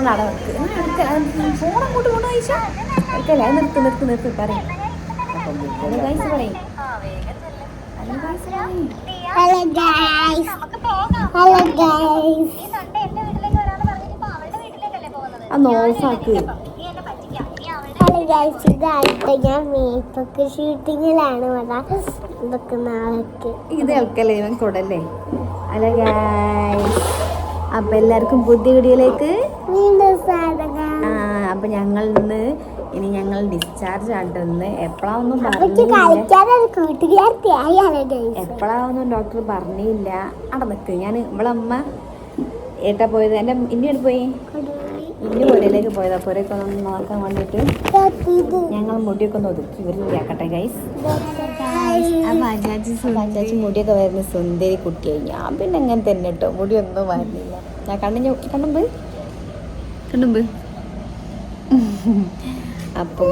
എടുക്ക ഫോൺ അങ്ങോട്ട് കൊണ്ട് കഴിച്ചാ എടുക്കല്ലേ? അത് നിർത്ത് നിർത്ത് നിർത്ത് പറയും. ഹലോ ഗൈസ് പറയും. ഹലോ ഗൈസ് പറയും. ഹലോ ഗൈസ് ഹലോ ഗൈസ് അത് ഓഫാക്ക് ഹലോ ഗൈസ് ഇതായിട്ട് ഞാൻ മേപ്പൊക്കെ ഷൂട്ടിങ്ങിലാണ് ഇതൊക്കെ നാളേക്ക് ഇത് കേൾക്കല്ലേ ഇവൻ കൊടല്ലേ. ഹലോ ഗൈസ് അപ്പൊ എല്ലാവർക്കും പുതിയ വീഡിയോയിലേക്ക് അപ്പൊ ഞങ്ങൾ ഇന്ന് ഇനി ഞങ്ങൾ ഡിസ്ചാർജ് ആട്ടെന്ന് എപ്പോഴാന്നും എപ്പോഴാന്നും ഡോക്ടർ പറഞ്ഞില്ല? അവിടെ നിൽക്ക് ഞാൻ ഇവിടെ അമ്മ ഏട്ടാ പോയത്. എന്റെ ഇന്നോട് പോയി? ഇന്ന് പോലെയിലേക്ക് പോയതാ. പോരൊക്കെ ഒന്ന് നോക്കാൻ വേണ്ടിയിട്ട്. ഞങ്ങൾ മുടിയൊക്കെ ഒന്ന് ഒതുക്കി വൃത്തിയാക്കട്ടെ ഗൈസ്. അജാജി മുടിയൊക്കെ വരുന്ന സുന്ദരി കുട്ടിയായി. ഞാൻ പിന്നെ അങ്ങനെ തന്നെ കേട്ടോ മുടിയൊന്നും വരുന്നില്ല. ഞാൻ കണ്ണിഞ്ഞ് കണ്ണുമ്പ് കണ്ണുമ്പ് അപ്പൊ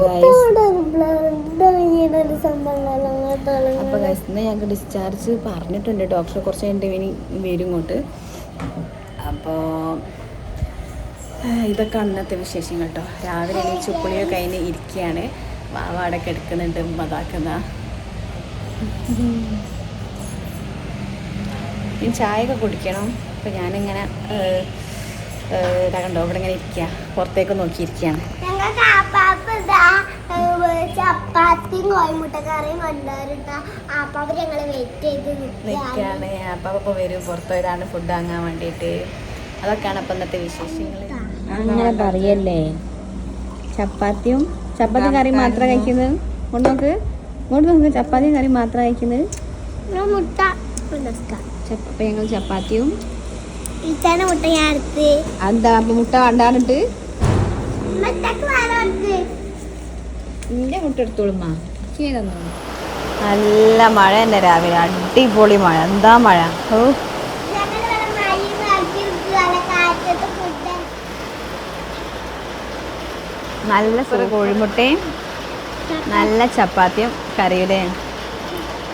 ഗൈസ് ഞങ്ങൾക്ക് ഡിസ്ചാർജ് പറഞ്ഞിട്ടുണ്ട് ഡോക്ടർ കുറച്ച് കഴിഞ്ഞിട്ട് ഇനി വരും ഇങ്ങോട്ട്. അപ്പോൾ ഇതൊക്കെ അന്നത്തെ വിശേഷം കേട്ടോ. രാവിലെ ഇനി ഉപ്പുളിയൊക്കെ കഴിഞ്ഞ് ഇരിക്കുകയാണ്. വാവാടൊക്കെ എടുക്കുന്നുണ്ട് മതാക്കുന്ന ഇനി ചായയൊക്കെ കുടിക്കണം. അപ്പോൾ ഞാനിങ്ങനെ ഇതാ കണ്ടോ ഇവിടെ ഇങ്ങനെ ഇരിക്കുക പുറത്തേക്ക് നോക്കിയിരിക്കുകയാണ് ചപ്പാത്തിയും കോഴിമുട്ടക്കറിയും കൊണ്ടുവരുന്ന ആപ്പാപ്പ് ഞങ്ങൾ വെയിറ്റ് ചെയ്ത് നിൽക്കുകയാണ്. വരും. പുറത്ത് ഫുഡ് വാങ്ങാൻ വേണ്ടിയിട്ട്. അതൊക്കെയാണ് അപ്പം ഇന്നത്തെ വിശേഷങ്ങൾ അങ്ങനെ പറയല്ലേ? ചപ്പാത്തിയും ചപ്പാത്തി കറി മാത്രം കഴിക്കുന്നത്? ഇങ്ങോട്ട് നോക്ക്. ഇങ്ങോട്ട് നോക്ക്. ചപ്പാത്തി കറി മാത്രം കഴിക്കുന്നത്? മുട്ട ഞങ്ങൾ ചപ്പാത്തിയും മുട്ട ഞാൻ എന്താ മുട്ട നിന്റെ മുട്ട നല്ല മഴ തന്നെ രാവിലെ. അടിപൊളി മഴ. എന്താ മഴ? ഓ നല്ല കോഴിമുട്ടയും നല്ല ചപ്പാത്തിയും കറിയുടെ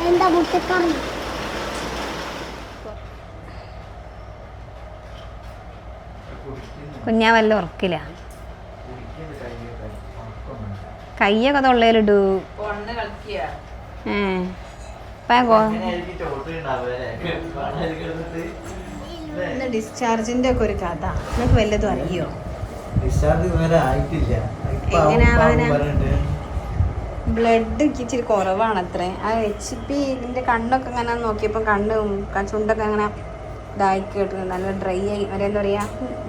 എന്താ മുട്ടക്കറി? കുഞ്ഞാ വല്ല ഉറക്കില്ല. കയ്യൊക്കെ തൊള്ളയിലിടൂ. ഏ. ഡിസ്ചാർജിന്റെ ഒക്കെ ഒരു കഥ. നിനക്ക് വല്ലതും അറിയോ. ബ്ലഡ് ഇച്ചിരി കുറവാണ് അത്രേ ആ എച്ച് പിന്നെ കണ്ണൊക്കെ ഇങ്ങനെ നോക്കിയപ്പോ കണ്ണും ചുണ്ടൊക്കെ അങ്ങനെ ഇതായി കിടക്കുന്നു നല്ല ഡ്രൈ ആയി. ഒരു എന്താ പറയാ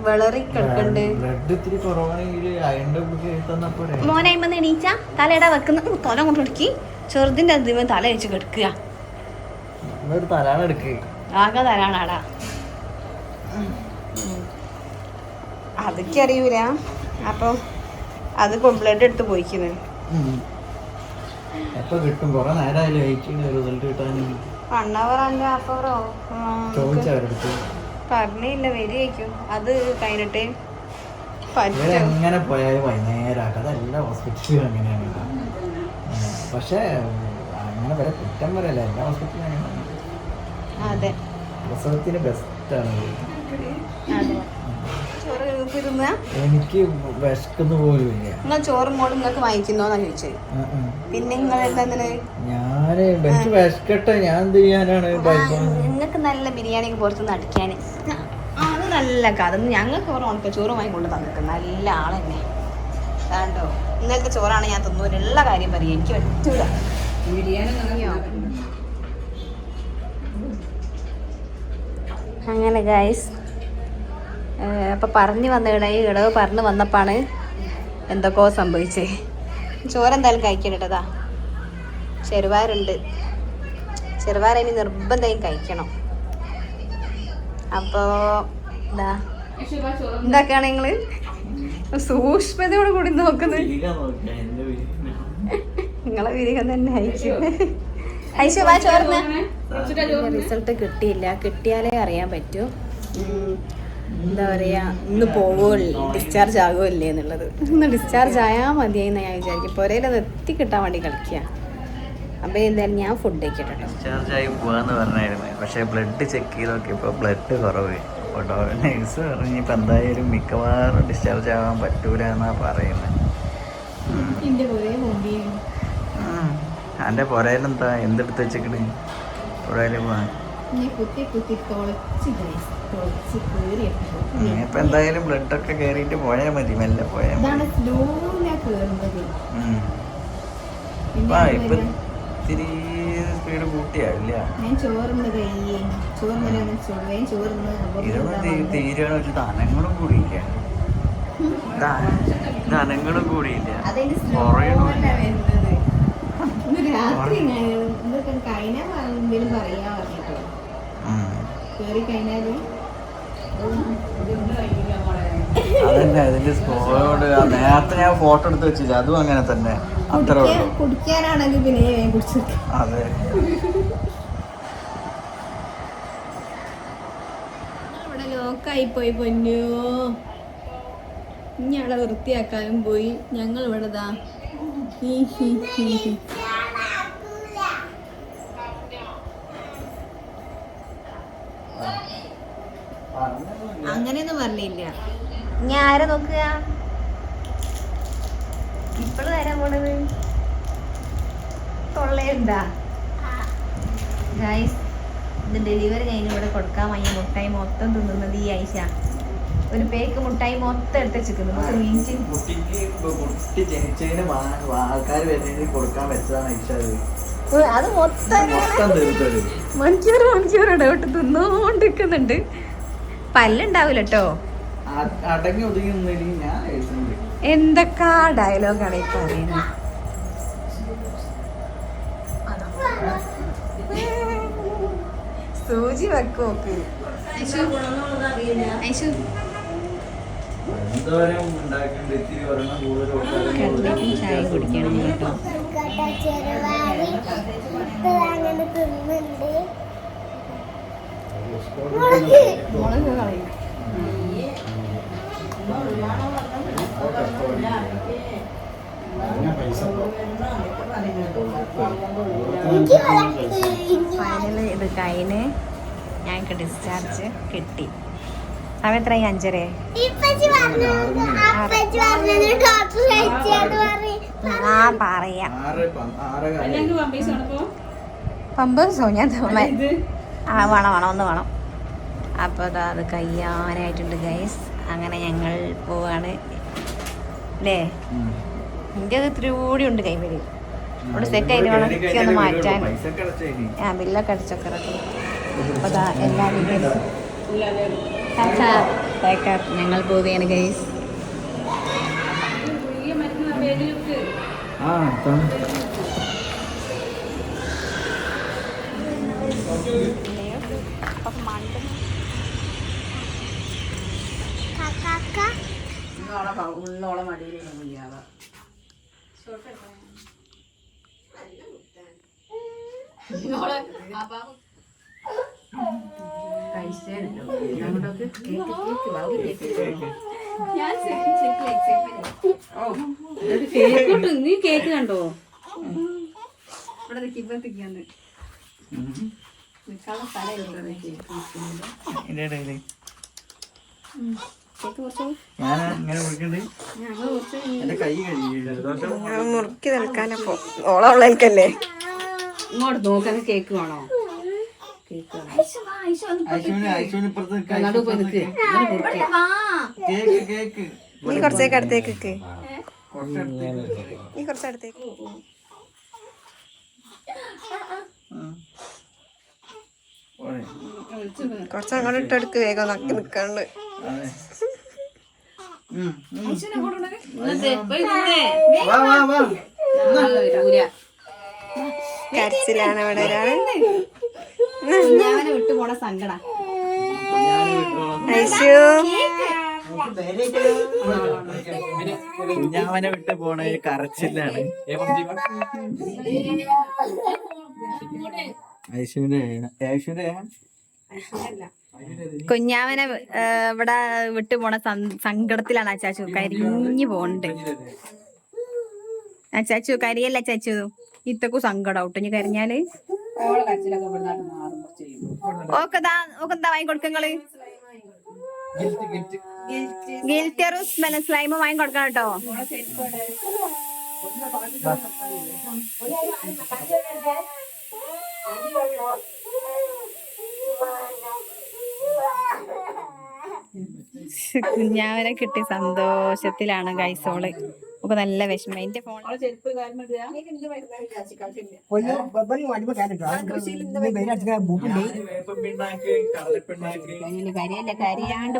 വിളറി കിടക്കുന്നുണ്ട് ബ്ലഡ് ഇത്തിരി കുറവാണെങ്കിൽ അയണ്ട കുട്ടി തന്നപ്പോഴേ മോനെ എണീച്ച. തലയിട വെക്കുന്ന. തല കൊണ്ട് ഇടുക്കി ചെറുതിന്റെ അതിമ തല വെച്ച് കിടക്കുക. ആകെ തലാണാടാ. അതൊക്കെ അറിയൂല. അപ്പൊ അത് കംപ്ലൈന്റ് എടുത്ത് പോയിക്കുന്നത് എപ്പോ കിട്ടും? കൊറേ നേരമായാലും റിസൾട്ട് കിട്ടാൻ വൺ അവർ അല്ല ഹാഫ് അവറോ പറഞ്ഞില്ല വരികയ്ക്കും അത് കഴിഞ്ഞിട്ടേ എങ്ങനെ പോയാലും വൈകുന്നേരം അതെല്ലാം ഹോസ്പിറ്റലിലും അങ്ങനെയാണ്. പക്ഷേ അങ്ങനെ വരെ കുറ്റം വരല്ല എല്ലാ ഹോസ്പിറ്റലും അങ്ങനെയാണ്. പ്രസവത്തിന് ബെസ്റ്റാണ് അതെ. തിന്ന എനിക്ക് വിശക്കുന്ന പോലും ഇല്ല. നിങ്ങൾ ചോറും മോളും നിങ്ങൾക്ക് വാങ്ങിക്കുന്നോന്നാ ചോദിച്ചത്. പിന്നെ നിങ്ങൾ എന്താണ് ഞാൻ എനിക്ക് വിശക്കട്ടെ. ഞാൻ എന്ത് ചെയ്യാനാണ്? നിങ്ങൾക്ക് നല്ല ബിരിയാണി ഒക്കെ പുറത്തുനിന്ന് അടിക്കാൻ. അത് നല്ല കഥ. ഞങ്ങൾക്ക് ഓരോ ഉണക്ക ചോറ് വാങ്ങിക്കൊണ്ട് തന്നിട്ട് നല്ല ആളെന്നെ. അതാണ്ടോ ഇന്നലത്തെ ചോറാണ് ഞാൻ തിന്നൂരുള്ള കാര്യം പറയും. എനിക്ക് പറ്റൂല. അങ്ങനെ ഗൈസ് അപ്പം പറഞ്ഞു വന്ന ഇടയിൽ ഇടവ് പറഞ്ഞു വന്നപ്പാണ് എന്തൊക്കെയോ സംഭവിച്ചേ. ചോരെന്തായാലും കഴിക്കണ്ടതാ ചെറുവാരുണ്ട് ചെറുപയർ ഇനി നിർബന്ധം കഴിക്കണം. അപ്പോൾ എന്താ എന്താക്കാണ് നിങ്ങൾ? സൂക്ഷ്മതയോട് കൂടി നോക്കുന്നത്. നിങ്ങളെ വിരികം തന്നെ അയച്ചു അയച്ചു വാ ചോർന്ന് റിസൾട്ട് കിട്ടിയില്ല. കിട്ടിയാലേ അറിയാൻ പറ്റൂ. എന്താ പറയാ ഇന്ന് പോവുമല്ലേ ഡിസ്ചാർജ് ആകുമല്ലേ എന്നുള്ളത്. ഇന്ന് ഡിസ്ചാർജ് ആയാൽ മതിയെന്ന് ഞാൻ വിചാരിക്കും. പുരയിലത് എത്തി കിട്ടാൻ വേണ്ടി കളിക്കുക അപ്പോൾ എന്തായാലും ഞാൻ ഫുഡ് കഴിക്കട്ടെ കേട്ടോ ഡിസ്ചാർജ് ആയി പോകാന്ന് പറഞ്ഞായിരുന്നു. പക്ഷേ ബ്ലഡ് ചെക്ക് ചെയ്ത് നോക്കിയപ്പോൾ ബ്ലഡ് കുറവ്. കേട്ടോ നഴ്സ് പറഞ്ഞു ഇപ്പം എന്തായാലും മിക്കവാറും ഡിസ്ചാർജ് ആവാൻ പറ്റൂല എന്നാ പറയുന്നത് എന്റെ പുരയിലെന്താ എന്തെടുത്ത് വെച്ചിട്ട് പുരയിൽ പോവാൻ. ഞാൻ എന്തായാലും ബ്ലഡ് ഒക്കെ ഗൈസ് പോയാ ഇപ്പം മതി മെല്ലെ പോയാ ഇപ്പം ഇത്തിരി സ്പീഡ് കൂട്ടിയാവില്ല. ഇതൊന്നും തീരാണ് ഒരു ധനങ്ങളും കൂടിയില്ല. ധനങ്ങളും കൂടിയില്ല. കുറയണമില്ല രാത്രി കഴിഞ്ഞാൽ എന്തെങ്കിലും പറയാ പറഞ്ഞിട്ടോ ഉം. കേറി കഴിഞ്ഞാൽ അതന്നെ അതിന്റെ സ്പോയോട് നേരത്തെ ഞാൻ ഫോട്ടോ എടുത്ത് വെച്ചില്ല. അതും അങ്ങനെ തന്നെ. അത്രേ കുടിക്കാനാണെങ്കിൽ പിന്നെ അതെ. ഇവിടെ ലോക്കായി പോയി പൊന്നു. ഇനി അവിടെ വൃത്തിയാക്കാനും പോയി. ഞങ്ങൾ ഇവിടെ ദാ. ഹി ഹി ഹി ഹി. അങ്ങനെയൊന്നും പറഞ്ഞില്ല. ഞാൻ ആരെ നോക്കുക? ഇപ്പോഴും വരാൻ പോണത്? തൊള്ളയുണ്ടാ ഗൈസ് ഇത് ഡെലിവറി കഴിഞ്ഞ് ഇവിടെ കൊടുക്കാൻ വയ്യ. മുട്ടായി മൊത്തം തിന്നുന്നത് ഈ ആയിഷ. ഒരു പേക്ക് മുട്ടായി മൊത്തം എടുത്ത് വെച്ചിരിക്കുന്നു. ഒരു മീൻസ് കുട്ടിക്ക് ഇപ്പൊ കുട്ടി ജനിച്ചതിന് ആൾക്കാർ വരുന്നതിന് കൊടുക്കാൻ വെച്ചതാണ് ഐഷ അത്. അത് മൊത്തം മണിക്കൂർ മണിക്കൂർ ഇടവിട്ട് തിന്നോണ്ടിരിക്കുന്നുണ്ട്. പല്ലുണ്ടാവില്ല കേട്ടോ അടങ്ങി ഒതുങ്ങി ഞാൻ എന്തൊക്കെ ഡയലോഗാണ് ഇപ്പൊ പറയുന്നത് സൂചി വെക്കോക്ക് ചായ കുടിക്കണം കേട്ടോ കേട്ടോ ചെറുവാരി ഇത് അങ്ങനെ തിന്നുണ്ട് മുളക് കളയും ഫൈനൽ ഇത് കയ്യിന് ഞങ്ങൾക്ക് ഡിസ്ചാർജ് കിട്ടി. സമയം എത്രയായി? അഞ്ചര ആ പറയാം. പമ്പേഴ്സോ ഞാൻ ആ വേണം വേണം ഒന്ന് വേണം. അപ്പോൾ അതാ അത് കയ്യാനായിട്ടുണ്ട് ഗൈസ് അങ്ങനെ ഞങ്ങൾ പോവാണ്. അല്ലേ എന്റെ അത് ഇത്തിരി കൂടി ഉണ്ട് കൈവരി അവിടെ സെറ്റ് ആയിട്ട് വേണം. ഒന്ന് മാറ്റാൻ. ആ ബില്ലൊക്കെ അടിച്ചൊക്കെ അപ്പോൾ അതാ എല്ലാ ഡീറ്റെയിൽസും ഞങ്ങൾ പോവുകയാണ് ഗൈസ് ആ താണ്. കാക്ക നീ കേക്ക് കണ്ടോ ഇവിടെ ഇപ്പത്തേക്കാന്ന് ഉം. നിൽക്കാനുള്ള സ്ഥലമില്ല ഇതിന്റെ ഇടയിൽ മുറുക്കി നിൽക്കാനപ്പോ ഓളമുള്ളവർക്കല്ലേ ഇങ്ങോട്ട് നോക്കാൻ കേക്ക് വേണോ? നീ കുറച്ചേക്ക് അടുത്തേക്ക് നീ കുറച്ചടുത്തേക്ക്. കുറച്ച് അങ്ങോട്ട് ഇട്ടെടുക്ക് വേഗം നക്കി നിൽക്കാണ്ട് വാ കരച്ചിലാണ് ഒരാൾ സങ്കട. കുഞ്ഞാവനെ വിട്ട് പോണ ഒരു കരച്ചിലാണ്. ഐശുവിന്റെ ഐശുവിന്റെ കുഞ്ഞാവനെ ഇവിടെ വിട്ടു പോണ സങ്കടത്തിലാണ് ആ ചാച്ചു കരിഞ്ഞു പോണ്ട് ആ അച്ചാച്ചു കരിയല്ല അച്ചാച്ചു? ഇത്തക്കു സങ്കടം. ഔട്ട് ഇനി കരിഞ്ഞാൽ? ഓക്കെന്താ ഓക്കെന്താ വാങ്ങി കൊടുക്കങ്ങൾ ഗിൽറ്റ് ഗിൽറ്റ് ഗിൽറ്ററും സ്മെല്ലും സ്ലൈമും വാങ്ങി കൊടുക്കണം കേട്ടോ. കുഞ്ഞാവനെ കിട്ടി സന്തോഷത്തിലാണ് ഗൈസോൾ ഒക്കെ നല്ല വിഷമം. എന്റെ കടലപ്പിണ്ണാക്ക്. കരിയല്ല കരിയാണ്ട്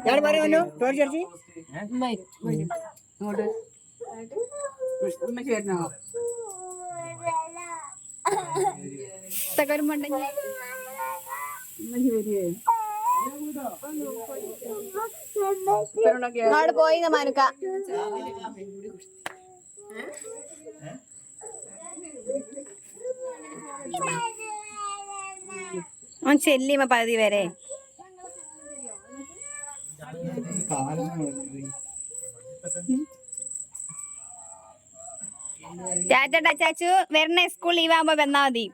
വരുമ്പോണ്ടെങ്കിൽ അങ്ങോട്ട് പോയി മനുക്ക. ചെല്ലിമ പകുതി വരെ. ടാറ്റ ചാച്ചു വരണ സ്കൂൾ ലീവ് ആകുമ്പോ വന്നാ മതി.